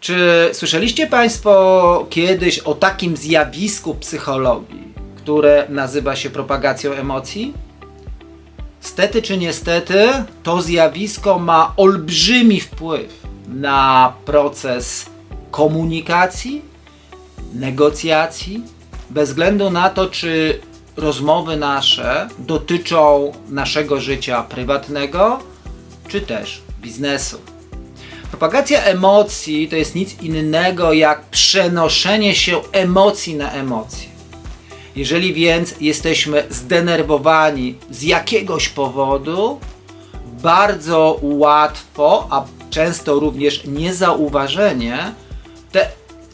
Czy słyszeliście Państwo kiedyś o takim zjawisku psychologii, które nazywa się propagacją emocji? Stety czy niestety, to zjawisko ma olbrzymi wpływ na proces komunikacji, negocjacji, bez względu na to, czy rozmowy nasze dotyczą naszego życia prywatnego, czy też biznesu. Propagacja emocji to jest nic innego jak przenoszenie się emocji na emocje. Jeżeli więc jesteśmy zdenerwowani z jakiegoś powodu, bardzo łatwo, a często również niezauważenie, te,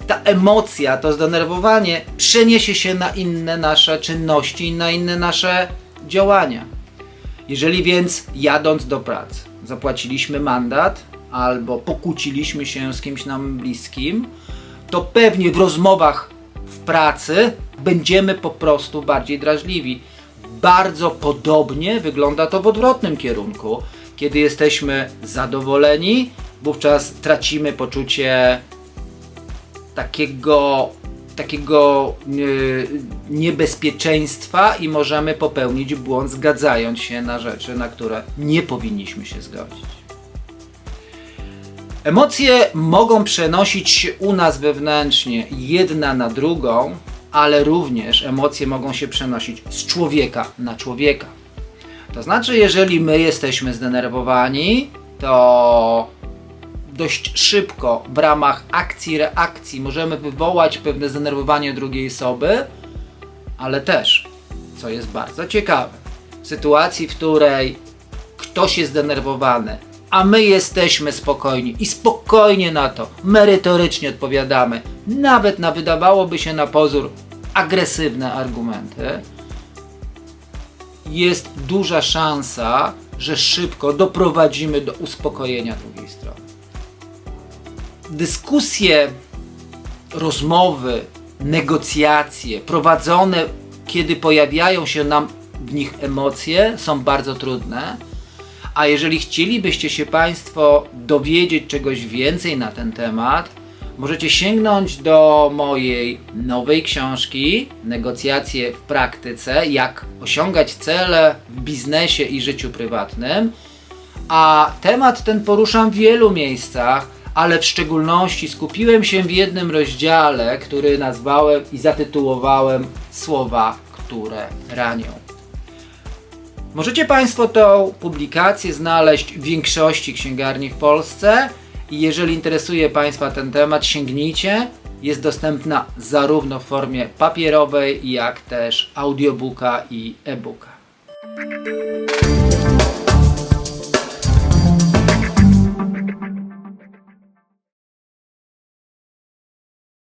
ta emocja, to zdenerwowanie przeniesie się na inne nasze czynności, na inne nasze działania. Jeżeli więc jadąc do pracy zapłaciliśmy mandat albo pokłóciliśmy się z kimś nam bliskim, to pewnie w rozmowach w pracy będziemy po prostu bardziej drażliwi. Bardzo podobnie wygląda to w odwrotnym kierunku. Kiedy jesteśmy zadowoleni, wówczas tracimy poczucie takiego, takiego yy, niebezpieczeństwa i możemy popełnić błąd, zgadzając się na rzeczy, na które nie powinniśmy się zgodzić. Emocje mogą przenosić się u nas wewnętrznie jedna na drugą, ale również emocje mogą się przenosić z człowieka na człowieka. To znaczy, jeżeli my jesteśmy zdenerwowani, to dość szybko w ramach akcji, reakcji możemy wywołać pewne zdenerwowanie drugiej osoby, ale też, co jest bardzo ciekawe, w sytuacji, w której ktoś jest zdenerwowany, a my jesteśmy spokojni i spokojnie na to, merytorycznie odpowiadamy, nawet na wydawałoby się na pozór agresywne argumenty, jest duża szansa, że szybko doprowadzimy do uspokojenia drugiej strony. Dyskusje, rozmowy, negocjacje prowadzone, kiedy pojawiają się nam w nich emocje, są bardzo trudne. A jeżeli chcielibyście się Państwo dowiedzieć czegoś więcej na ten temat, możecie sięgnąć do mojej nowej książki Negocjacje w praktyce, jak osiągać cele w biznesie i życiu prywatnym. A temat ten poruszam w wielu miejscach, ale w szczególności skupiłem się w jednym rozdziale, który nazwałem i zatytułowałem Słowa, które ranią. Możecie Państwo tą publikację znaleźć w większości księgarni w Polsce i jeżeli interesuje Państwa ten temat, sięgnijcie. Jest dostępna zarówno w formie papierowej, jak też audiobooka i e-booka.